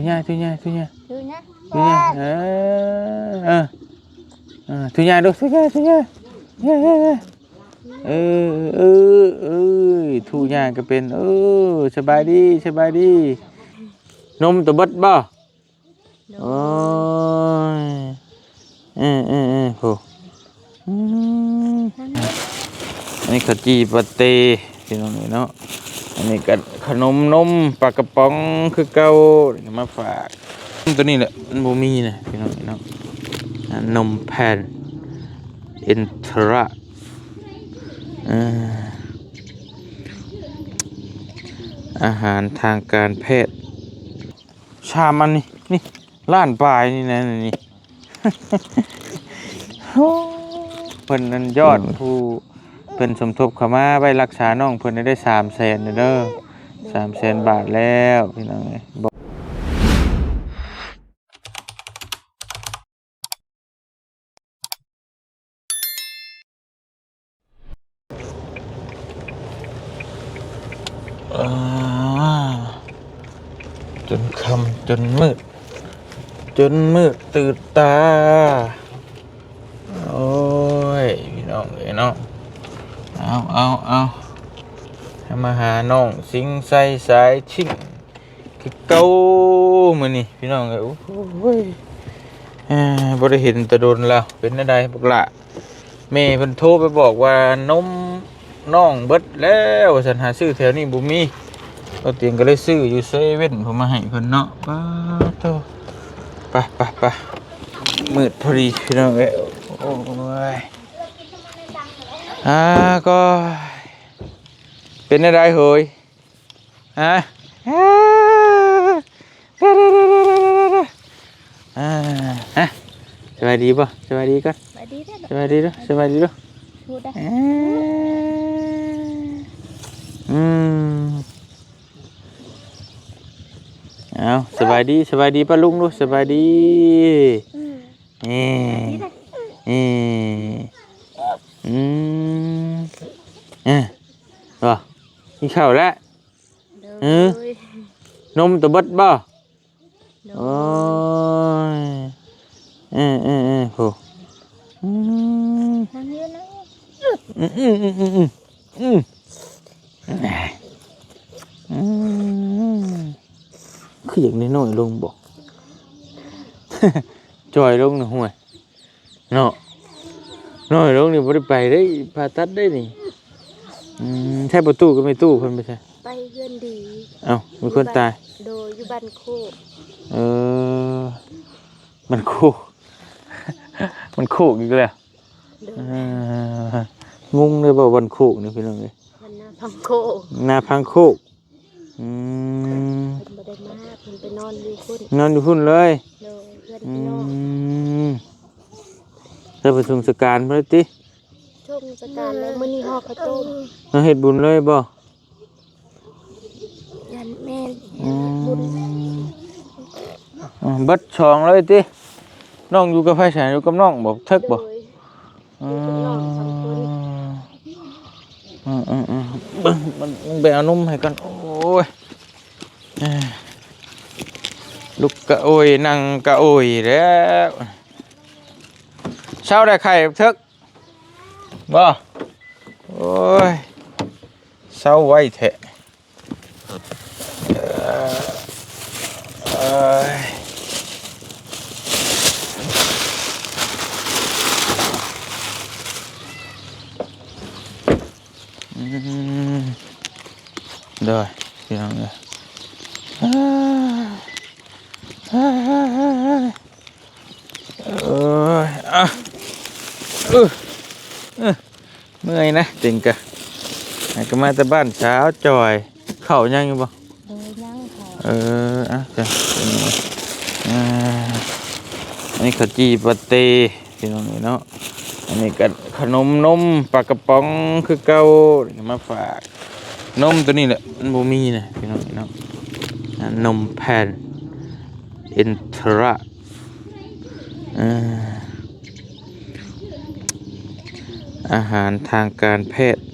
ทุญ่ทุญ่ทุญ่คือนะทุญ่เออเออเออทุญ่ดูทุญ่ทุญ่เย้เย้เย้เออเออเออทุญ่ก็เป็นเออสบายดีสบายดี นมตัวเบดบ่โอ้ยเออเออเออโหอืมอันนี้ขาวจีปาเต้พี่น้องนี่เนาะอันนี้ก็ ขนมนมปลากระป๋องคือเก่ามาฝากตัวนี้แหละมันบ่มีนะพี่น้องนี่นาะอ่านมแผ่นเอ็นทราอ่าอาหารทางการแพทย์ ชามันนี้นี่ล้านปลายนี่นะนี่เพิ่นนั้นยอดผู้เพิ่นสมทบเข้ามาไว้รักษาน้องเพิ่นได้สามแสนเด้อ สามแสนบาทแล้วพี่น้องเอ้ยบอกจนคำจนมืด จนมืดตื่นตา โอ้ย พี่น้องเอ้ยเนาะเอาเอาเอา มาหาน้องสิงใส่สายชิ่งคือเก้ามือนี่พี่น้องเอ้ยโอ้ยบ่ได้เห็นตะโดนแล้วเป็นอะไรพวกละแม่เพิ่นโทรไปบอกว่านมน้องเบิดแล้วสันหาซื้อแถวนี้บ่มีเราเตียงก็เลยซื้ออยู่เซเว่นผมมาให้เพิ่นเนาะป้าโตไปไปไปมืดพอดีพี่น้องเอ้ยโอ้ยอ่าก็ เป็นอะไรเฮ้ยฮะอ่าอ่าฮะสบายดีป่ะสบายดีก่อนไปดีได้สบายดีด้วยสบายดีด้วยพูดได้อ่าอืมเอาสบายดีสบายดีป้าลุงดูสบายดีนี่นี่อืมเอะบ่ กินข้าวแล้วเออนมตัวเบดบ่โอ้ยเออเออเออโหอืมนั่งเยอะนะอืมอืมอืมอืมอืมอืมคืออย่างนี้น้อยลงบอกจอยลงนะห่วยเนาะน้อยลงนี่บ่ได้ไปได้ผ่าตัดได้นี่ อืมแทบประตูก็ไม่ตู้เพิ่นไปใช่ไปเยือนดีเอ้ามีคนตาย โดยอยู่บ้านโคกเออ มันโคก มันโคกอีกแล้วโดยเอองงเลยบ่าวันโคกนี่พี่น้องเอ้ยมันนาพังโคกหน้าพังโคกอืมเพิ่นบ่ได้มาเพิ่นไปนอนอยู่พุ่นนอนอยู่พุ่นเลย โดยเพื่อนอืพี่น้องมจะไปส่งสการพระติ ช่วงสการแล้วมื้อนี้ฮอกข้าวต้มมาเฮ็ดบุญเลยบ่ยันแม่นอืมอ่าเบัดช่องเลยติน้องอยู่กับไผฉันอยู่กับน้องบ่เทิกบ่ โดย อืมอืมอืมอืมเบิ่งมันมันไปเอานมให้กันโอ้ยเอ้ยลุกกะโอยนั่งกะโอยแล้วเช้าได้ไข่เทิก บ่โอ้ยเช้าไว้แทะเอ่อเอ้ยอืมได้พี่น้องเลยอ้ายอ้ายอ้ายอ้ายอ้ายเอ้ยอะเออเออเมื่อยนะจริ งกะให้ก็มาแต่บ้านเช้าจอย เข้ายังอยู่บ่โดยนั่งค่ะเอออะจ้ะอ่าอันนี้ขาวจีปาเต้พี่น้องนี่เนาะอันนี้ก็ขนมนมปลากระป๋องคือเก่านี่มาฝากนมตัวนี้แหละมันบ่มีนะพี่น้องนี่เนาะอ่านมแผ่นเอ็นทราอ่า อาหารทางการแพทย์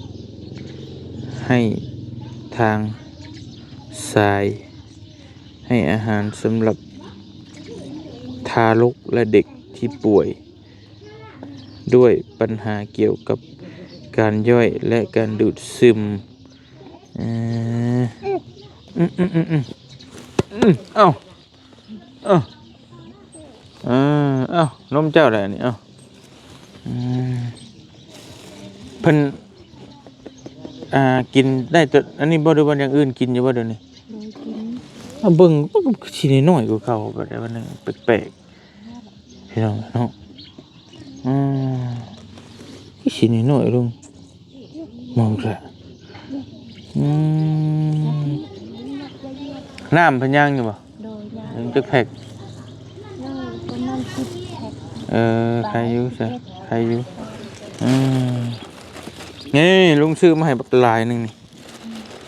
ให้ทางสาย ให้อาหารสำหรับทารกและเด็กที่ป่วย ด้วยปัญหาเกี่ยวกับการย่อยและการดูดซึมเอ่ออืมอืมอืมอืมอืมเอ้าเอ้าเอ้านมเจ้าอะไรนี่เอ้า พิ่นอ่ากินได้แต่อันนี้บ่ได้ว่าอย่างอื่นกินอยู่บ่เดี๋ยวนี้โดยกินเอาเบิ่งมันก็สิน้อยกว่าเขาก็ได้ว่านึงแปลกๆพี่น้องเนาะอืมก็สิน้อยๆลงมองซะอืมน้ำเพิ่นย่างอยู่บ่โดยยายังจักแพ็กนั่งประมาณสิบแพ็คเออใครอยู่ซะใครอยู่อืม นี่ลุงซื้อมาให้บักหลายหนึงนี่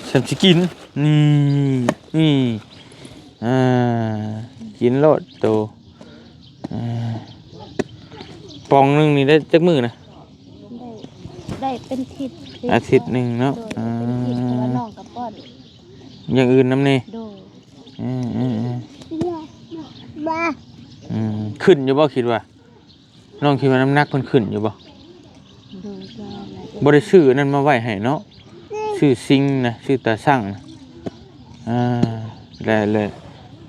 ฉันสิกิน นี่นี่อ่ากินโลดโตอ่าปองหนึงนี่ได้จักมื้อนะได้ได้เป็นทิศอาทิตย์หนึ่งเนาะโดยเป็นทิศแต่ว่าน้องกับป้อนอย่างอื่นน้ำนี่โดยอืมอืมอืมบ้าอืมขึ้นอยู่บ่คิดว่าน้องคิดว่าน้ำหนักมันขึ้นอยู่บ่โดยยาอะไรบ่ได้ซื้ออันนั้นมาไว้ให้เนาะซื้อซิงค์นะซื้อตาสั่งนะอ่าแล้วเลย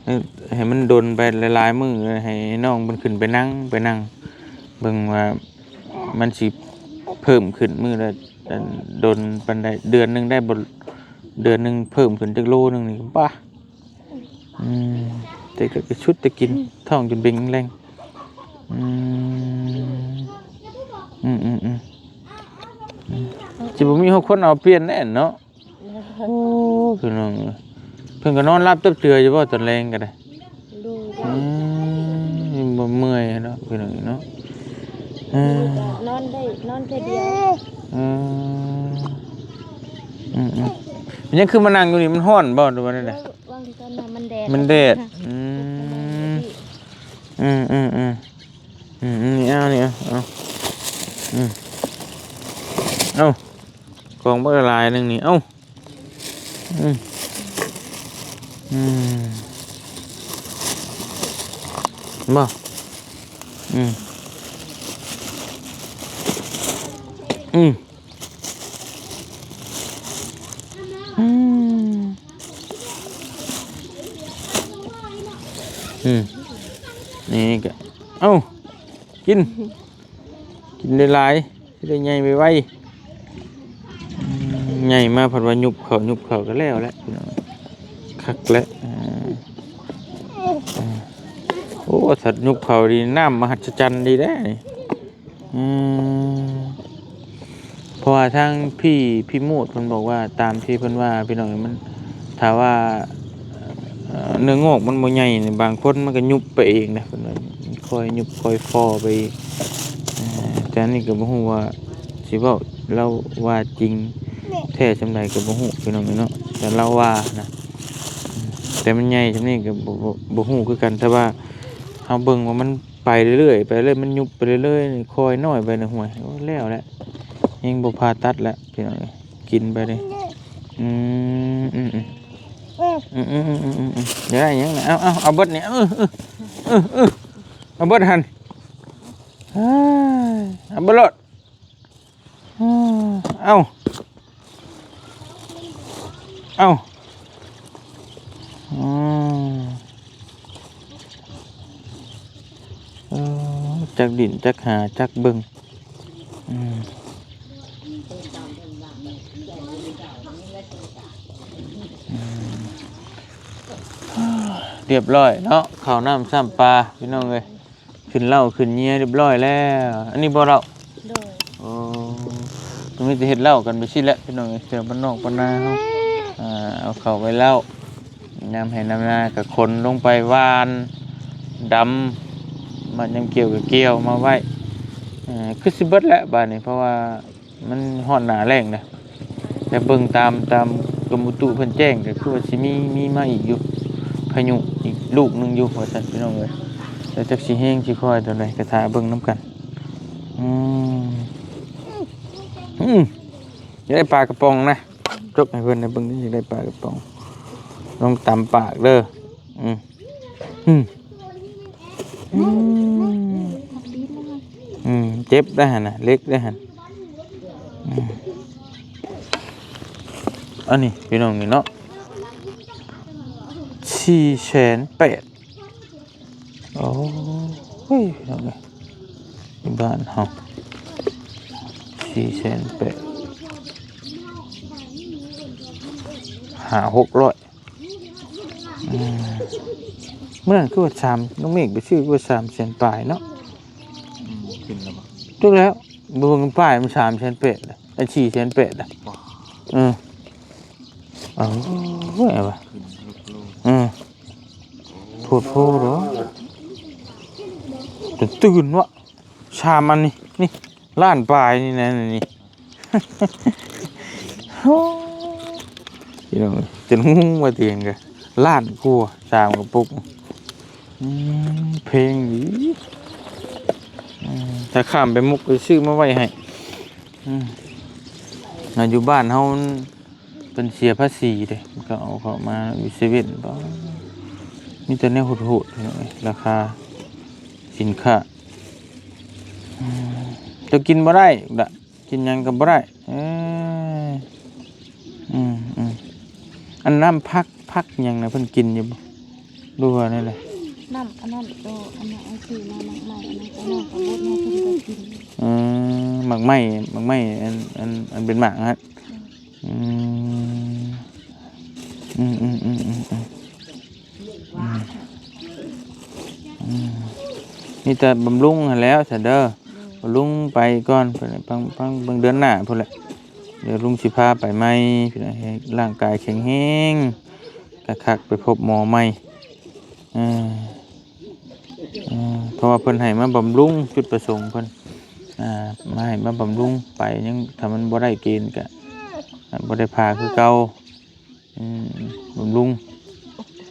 เอ้ยให้มันโดนไปหลายๆมื้อให้น้องมันขึ้นไปนั่งไปนั่งเบิ่งว่ามันสิเพิ่มขึ้นมื้อละอันโดนปานใดเดือนหนึงได้บ่เดือนหนึงเพิ่มขึ้นจักโลหนึงนี่ก็ป่ะอืมแต่ก็ก็ชุดแต่กินท้องจนเบ่งแรงอืมอืมอืมอืมจิ บ่มีคนเอาเปลี่ยนแน่เนาะโอ้คือน้องเอ้ยเพิ่นก็นอนรับตับเตืออยู่บ่ตอนแรงก็ได้โดยอืมบ่เมื่อยเนาะคือน้องเนาะเออนอนได้นอนแค่เดียวเอออืมอืมมันยังคือมานั่งอยู่นี่มันร้อนบ่หรือว่าได้วางตอนนั้นมันแดดมันแดดอืมอืมอืมอืมอืมอืมนี่เอานี่เอาเอาอืมเอา กองบ่ละลายหนึงนี่ เอาอืมอืมบ่อืมอืมอืมอืมนี่ก็เอ้ากิน กินได้หลายได้ใหญ่ไปไว ใหญ่มาเพันว่ายุบเขายุบเขาก็แล้วแหละพี่น้องคักแล้วโอ้สัตว์ยุบเขาดีน้ำมหัศจรรย์ดีได้นี่อืมเพราะว่าทางพี่พี่มูดเพิ่นบอกว่าตามที่เพิ่นว่าพี่น้องมันถ้าว่าเนื้องอกมันบ่ใหญ่นี่บางคนมันก็ยุบไปเองนะเพิ่นว่าค่อยยุบค่อยฟอไปอแต่นี่ก็บ่ฮู้ว่าสิเว้าเราว่าจริง ท้จำใดก็บ่ฮู้พี่น้องเนาะแต่เราว่านะแต่มันใหญ่จำนี้ก็บ่บ่บ่ฮู้คือกันแต่ว่าเฮาเบิ่งว่ามันไปเรื่อยๆไปเรื่อยมันยุบไปเรื่อยๆคอยน้อยไปนะห่วยโอ้แล้วแหละยังบ่ผ่าตัดแล้วพี่น้องกินไปเลยอืมอืมอืมอืมอืมอืมอืมเดี๋ยวยังเอาเอาเอาเบิดเนี่ยเออเออเออเออเอาเบิดหันเอ้ยเอาเบิดรถอืมเอา เอาอืมเออจักดินจักหาจักเบิ่งอืมเรียบร้อยเนาะข้าวน้ำซ้ำปลาพี่น้องเลยขึ้นเหล้าขึ้นเงียเรียบร้อยแล้ว อันนี้บ่เราโดยโอ้ตรงนี้จะเฮ็ดเหล้ากันไปสิแหละพี่น้องเอ้ยเสือบ้านนอกบ้านนาเฮาอ่า เอาเข้าไปเล้านำให้น้ำนากับคนลงไปวานดำมันยังเกี่ยวกับเกี่ยวมาไว้คือสิเบิดแหล้วบาดนี้เพราะว่ามันฮ้อนหนาแรงนะแต่เบิ่งตามตามกรมอุตุเพิ่นแจ้งก็คือว่าสิมีมีมาอีกอยู่พายุอีกลูกหนึงอยู่หัวสัตว์พี่น้องเลยแต่จักสิแห้งสิคอยตัวใดกระทาเบิ่งน้ำกันอืมอืมอยาได้ปลากระป๋องนะ จกให้เพิ่นนเบิ่งนี่อยากได้ปลากระป๋องลองตำปากเด้ออืมอืมอืมอืมเจ็บได้หันนะเล็กได้หันะอันนี้พี่น้องนี่เนาะสี่แสนแปดโอ้ยน้องนี่ที่บ้านเฮาสี่แสนแปด หาหกร้อยอืมเมื่อนั้นคือว่าสามน้องเมฆไปชื่อคือว่าสามแสนปลายเนาะขึ้นแล้วบ่ถูกแล้วเบิ่งป้ายมันสามแสนเป็ดเลยไอ้สี่แสนเป็ดอะเออเอาเว้ยวะขึ้นลูกโลกเออโพูดโพดเหรอจนตื่นวะชามมันนี่นี่ล้านปลายนี่นะนี่โอ้ยน้องจนงงว่าเตียงกันล้านกลัวชามกระปุกเพลงดีอืมถ้าข้ามไปมุกไปซื้อมาไว้ให้อืมอ่าอยู่บ้านเฮาเป็นเสียภาษีเด้มันก็เอาเขามาวิเศษบ่มีแต่แนวโหดๆพี่น้องเอ้ยราคาสินค้าจะกินบ่ได้ดะกินยังก็บ่ได้เอ้ย อันน้ำพักพักยังนะเพิ่นกินอยู่ดูว่านี่แหละน้ำอันนั้นโตอันนั้นไอ้สีมาหมักไหมอันนั้นก็น้ำของรถมาเพิ่นก็กินอืมหมักไหมหมักไหมอันอันอันเป็นหมากฮะอืมอืมอืมอืมอืมนี่จะบำรุงแล้วซะเด้อบำรุงไปก่อนเพิ่นเพิ่นเพิ่บางเดือนหน้าพุ่นแหละ เดี๋ยวลุงสิพาไปใหมพิ่นน่ะให้ร่างกายแข็งแรงคักไปพบหมอใหม่เออเอพราะว่าเพิ่นให้มาบำรุงจุดประสงค์เพิ่นอ่ามาให้มาบำรุงไปยังถ้ามันบ่ได้กณฑ์ก็อ่าบ่ได้พาคือเก่าอืมบำรุง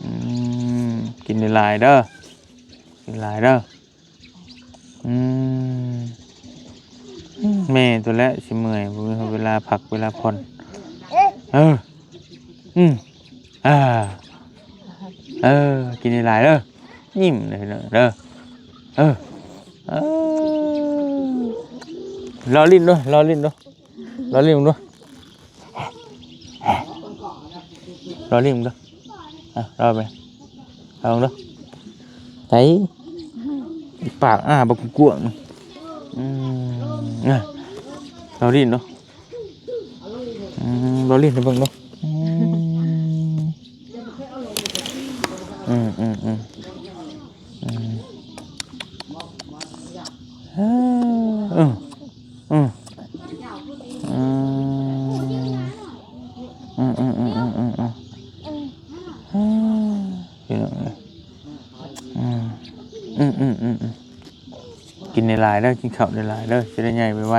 อืมกินหลายเด้อกินหลายเด้ออืม แม่ตัวแล้วสิเมื่อยบ่มีเวลาพักเวลาผ่อนเอออืมอ่าเออ กินหลายๆเด้อยิ้มเลยเด้อเด้อเออเออรอลิ้นด้วยรอลิ้นด้วยรอลิ้นด้วยรอลิ้นด้วยอะรอไปรอด้วยไหนปากอ่ เราลิ้นเนาะเราลิ้นในเบิ่งเนาะอืมอืมอืมอืมอืมอืมกินในลายเด้อกินข้าวในลายเด้อจะได้ใหญ่ไปไว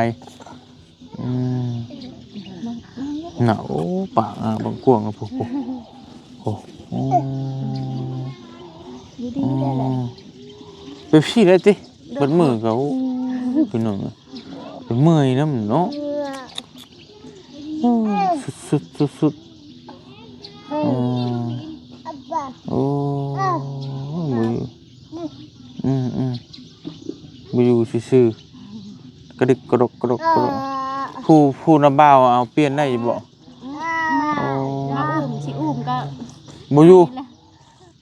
หนาวปากอะบางกวงอะพวกโอ้โหไปพี่ได้ติเบิดมือเขาพี่น้องเอ้ยเป็นเมื่อยน้ำเนาะสุดสุดสุดสุดอืมโอ้มืออืมอืมมืออยู่ซื่อกระดึกกระดกกระดกกระดกผู้ผู้น้ำบ่าเอาเปลี่ยนได้บ่ มาเอาอุ้มสิอุ้มก็ บ่อยู่นี่แหละ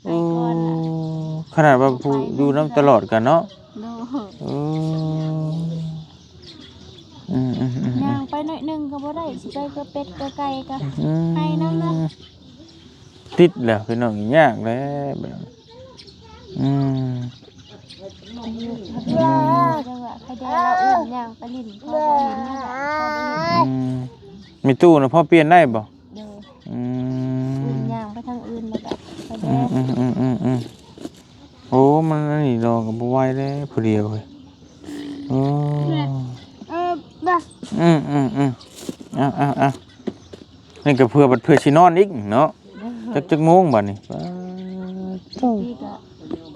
เออขนาดว่าผู้อยู่น้ำตลอดกันเนาะโดเอออืมอืมอืมอืย่ามงไปหน่อยหนึงก็บ่ได้สิไปก็เป็ดก็ไก่ก็ อืมให้น้ำนะ ติดแล้วพี่น้องยากแล้วแบบนั้นอืมจังหวะใครได้เราอุ้มย่างไปลิ้นเขาบ่เห็นนั่นแหละเขาบ่เห็นอืมมีตู้นะพ่อเปลี่ยนได้บ่ เด้อ อื อุ้ ม มย่างไปทางอื่นแล้วก็ไป อืแด้มอืมอืมอืมอืมโอ้มันอันนี่รอกับบ่ไหวแล้วผู้เดียวเว้ยโอ้เออบ่อืมอืมอืมเอ้าวอ้าวอ้าวนี่ก็เพื่อบัดเพื่อสินอนอีกเนาะจักจักโมงบัดนี้ป๊าดโถ่นี่ก็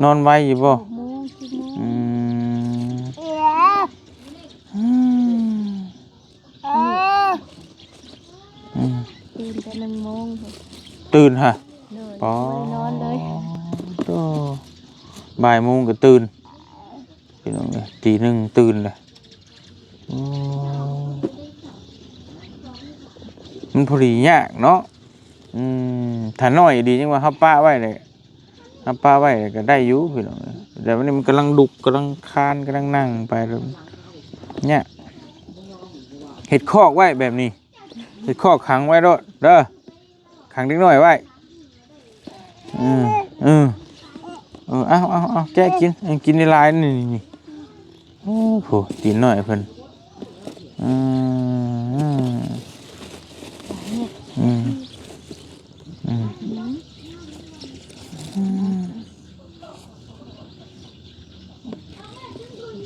นอนไวอยู่บ่6โมง10โมงอืมอืมอืมตื่นแต่1โมงตื่นฮะเลยปอบ่ได้นอนเลยก็ บ่ายโมงก็ตื่นพี่น้องเอ้ยตีหนึ่งตื่นเลยมันพอดียากเนาะอืมถ้าน้อยดีจังว่าเฮาป้าไว้เลยเฮาป้าไว้ก็ได้อยู่พี่น้องแต่วันนี้มันกำลังดุกกำลังคานกำลังนั่งไปแล้วเนี่ยเห็ดคอกไว้แบบนี้เห็ดคอกขังไว้ด้วยเด้อขังเล็กน้อยไว้อืมอืม เออเอาเอาเอาแกะกินเอากินในลายนี่นี่นี่โอ้โหตีนหน่อยเพิ่นอืมอืมอืมอืม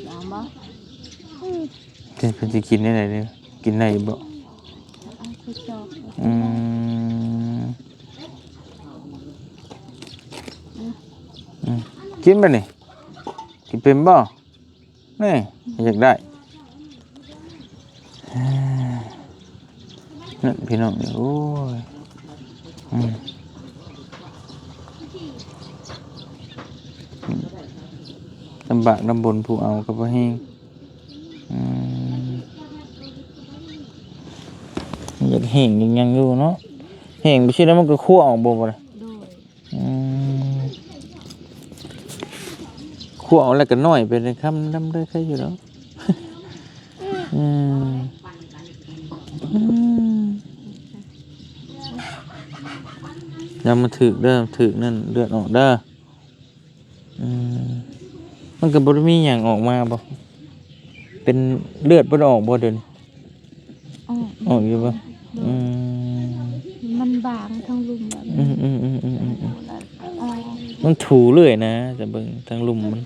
เอาบ่เพิ่นเพิ่นสิกินได้ไหนเนี่ยกินได้บ่เอาไปจอกอืมอืม กินบ่นี่กินเป็นบ่ นี่อยากได้อ่านั่นพี่น้องนี่โอ้ยอืมลำบากลำบนผู้เอากับบ่เฮงอืมอยากเฮงยังยังอยู่เนาะเฮงไปชื่อแล้วมันก็คั่วออกบ่บ่ล่ะโดย อืม คั่วเอาแล้วก็น้อยไปเลยคำดำได้ใครอยู่แล้วอืมอืมอย่ามาถึกเด้อถึกนั่นเลือดออกเด้ออืมมันก็บ่ได้มีหยังออกมาบ่เป็นเลือดบ่ได้ออกบ่เดินอ๋อออกอยู่บ่อืมมันบางทั้งลุมแบบอืนี้มอืมอืมอืมอืมอืมอ๋อ มันถูเรื่อยนะแต่เบิ่งทางลุ่มมัน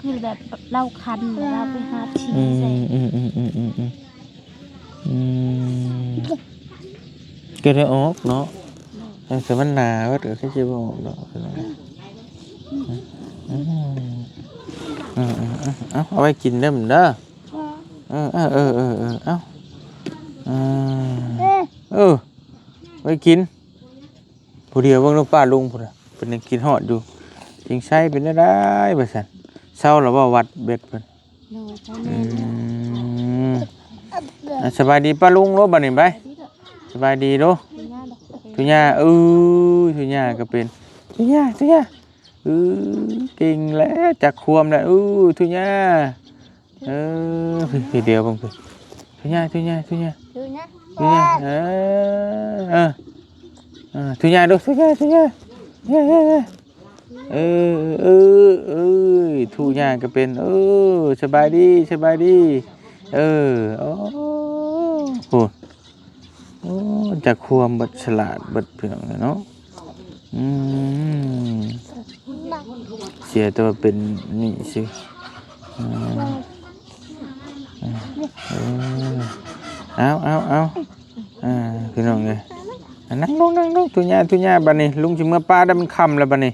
คือแบบเราคันเราไปหาทีอืใส่มอืมอืมอืมอืมอืมอืมก็ได้ออกเนาะแต่มันหนาว่าเดี๋ยวแค่จะบออกดอกอืมอืมอืมอืมเอาเอาไว้กินได้เหมือนเด้อเออเออเออเออเออเอาอืมเออไว้กิน ผู้เดียวเบิ่งลูกป้าลุงพุ่นน่ะเป็นยังกินฮอดอยู่จริงใช้เป็นได้ได้บ่ซั่นเศร้าแล้วบ่วัดเบ็ดเพิ่นโดยใช้อืแม่มอะสบายดีป้าลุงโลบัดนี้ไปที่เด้อสบายดีโลที่หน้าดอกทุญ่าเออทุญ่าก็เป็นทุญ่าทุญ่าเออเก่งแล้วจักควมแล้วเออทุญ่าเออพี่เดียวเบิ่งพี่ทุญ่าทุญ่าทุญ่า ดูนะทุญ่าเออเออ เออทุญ่าดูทุญ่าทุญ่าเย้เย้เออเออเออทุญ่าก็เป็น เออสบายดีสบายดี เออโอ้โหโอ้จากความบัดฉลาดบัดเพียงเนาะอืมเสียตัวเป็นนี่สิเอาเอาเอาอ่าพี่น้องเลย นั่งลงนั่งลงทุญาทุญาบัดนี้ลุงจิเมื่อป้าได้มันคำแล้วบัดนี้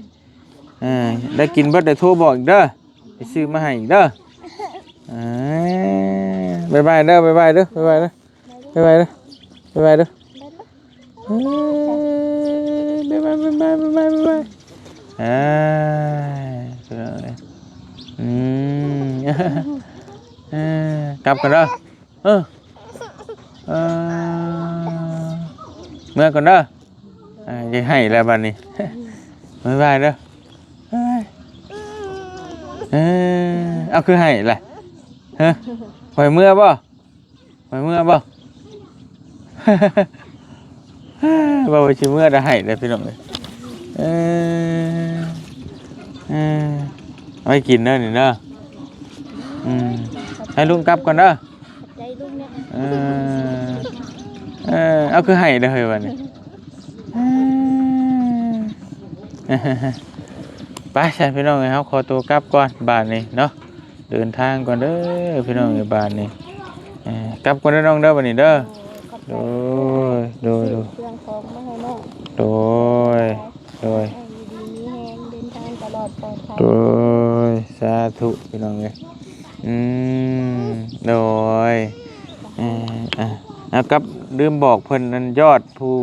อ่าได้กินเบิดได้โทรบอกอีกเด้อไปซื้อมาให้อีกเด้ออ่าบายบายเด้อบายบายเด้อบายบายเด้อบายบายเด้อบายบายเด้อเอ้ยบายบายบายบายบายบายบายอ่ายวเลยอืมเออกลับกันเด้อเออเออ เมื่อก่อนเด้ออ่าจะให้แล้วบัดนี้บายบายเด้อเอ้ยเออเอาคือให้แหละฮะปล่อยเมื่อบ่ปล่อยเมื่อบ่บ่ไปชิเมื่อได้ให้เลยพี่น้องเลยเออเออเอาไปกินเด้อนี่เด้ออืมให้ลุงกลับก่อนเด้อใจลุงเนี่ยเออ เออเอาคือให้เด้อเฮ้ยวันนี้ไปใช่พี่น้องเลยครับขอตัวกลับก่อนบ้านนี้เนาะเดินทางก่อนเด้อพี่น้องในบ้านนี่เอ่อกลับก่อนเด้อน้องเด้อบัดนี้เด้อโดยโดยโดยเครื่องของมาให้น้องโดยโดยดยโดยสาธุพี่น้องเลยอืมโดยอ่ออะเอากับ ลืมบอกเพิ่นนั่นยอดผู้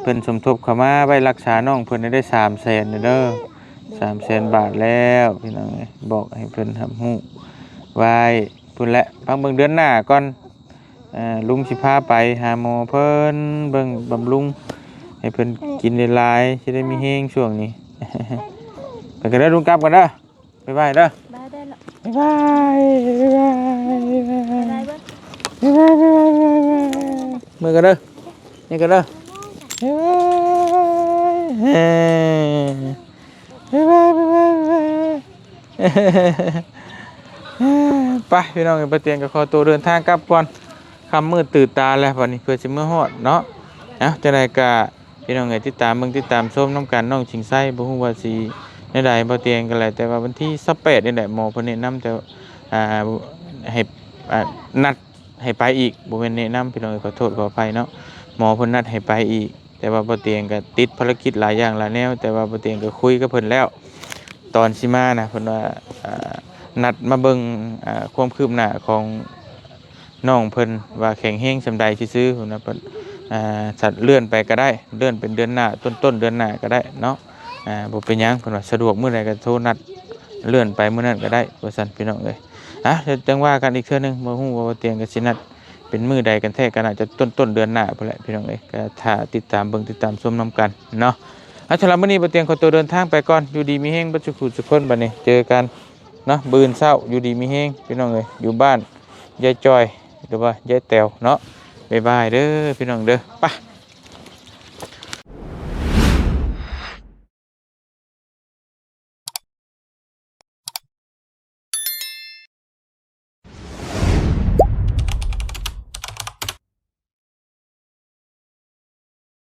เพิ่นสมทบเข้ามาไว้รักษาน้องเพิ่นได้สามแสนเด้อสามแสนบาทแล้วพี่น้องเอ้ยบอกให้เพิ่นทำฮู้ไว้พุ่นแหละพังเบิ่งเดือนหน้าก่อนอ่าลุงสิพาไปหาหมอเพิ่นเบิ่งบำรุงให้เพิ่นกินได้หลายสิได้มีแฮงช่วงนี้ไปกันเด้อลุงกลับกันเด้อบ๊ายบายเด้อบ้าได้ละบ๊ายบายบ๊ายบายบ๊ายบาย มือกันเด้อนี่กันเด้อไปพี่น้องไปเตียงกับคอตัวเดินทางกลับก่อนคำมืดตื่นตาแล้ววันนี้เพื่อจะเมื่อฮอดเนาะเอาจะได้กะพี่น้องไงติดตามเบิ่งติดตามชมน้ำกันน้องชิงไส้บ่ฮู้ว่าสิในใดบ่เตียงกันแหละแต่ว่าวันที่28นี่แหละหมอเพิ่นนะนำแต่อ่าให้อ่านัด ให้ไปอีกบ่แม่นแนะนำพี่น้องเอ้ยขอโทษขออภัยเนาะหมอเพิ่นนัดให้ไปอีก แต่ว่าบ่เตียงก็ติดภารกิจหลายอย่างหลายแนว แต่ว่าบ่เตียงก็คุยกับเพิ่นแล้ว ตอนสิมานะเพิ่นว่านัดมาเบิ่งความคืบหน้าของน้องเพิ่นว่าแข็งแรงสำใดซื่อๆพุ่นนะเพิ่นอ่าสัตว์เลื่อนไปก็ได้เลื่อนเป็นเดือนหน้าต้นต้นๆเดือนหน้าก็ได้เนาะอ่าบ่เป็นหยังเพิ่นว่าสะดวกมื้อใดก็โทรนัดเลื่อนไปมื้อนั้นก็ได้ว่าซั่นพี่น้องเอ้ย อะเดี๋ยวจังว่ากันอีกเทื่อนึงบ่ฮู้ว่าเตียงก็สินัดเป็นมือใดกันแท้ก็น่าจจะต้นต้นเดือนหน้าพุ่นแหละพี่น้องเอ้ยก็ถ้าติดตามเบิ่งติดตามชมนํกันเนาะอาชลามื้อนี้บ่เตียงขอตัวเดินทางไปก่อนอยู่ดีมีแฮงบ่จุกุทุคนบัดนี้เจอกันเนาะบืนเช้าอยู่ดีมีแฮงพี่น้องเอ้ยอยู่บ้านยายจอยหรือว่ายายแตวเนาะบ๊ายบายเด้อพี่น้องเด้อไป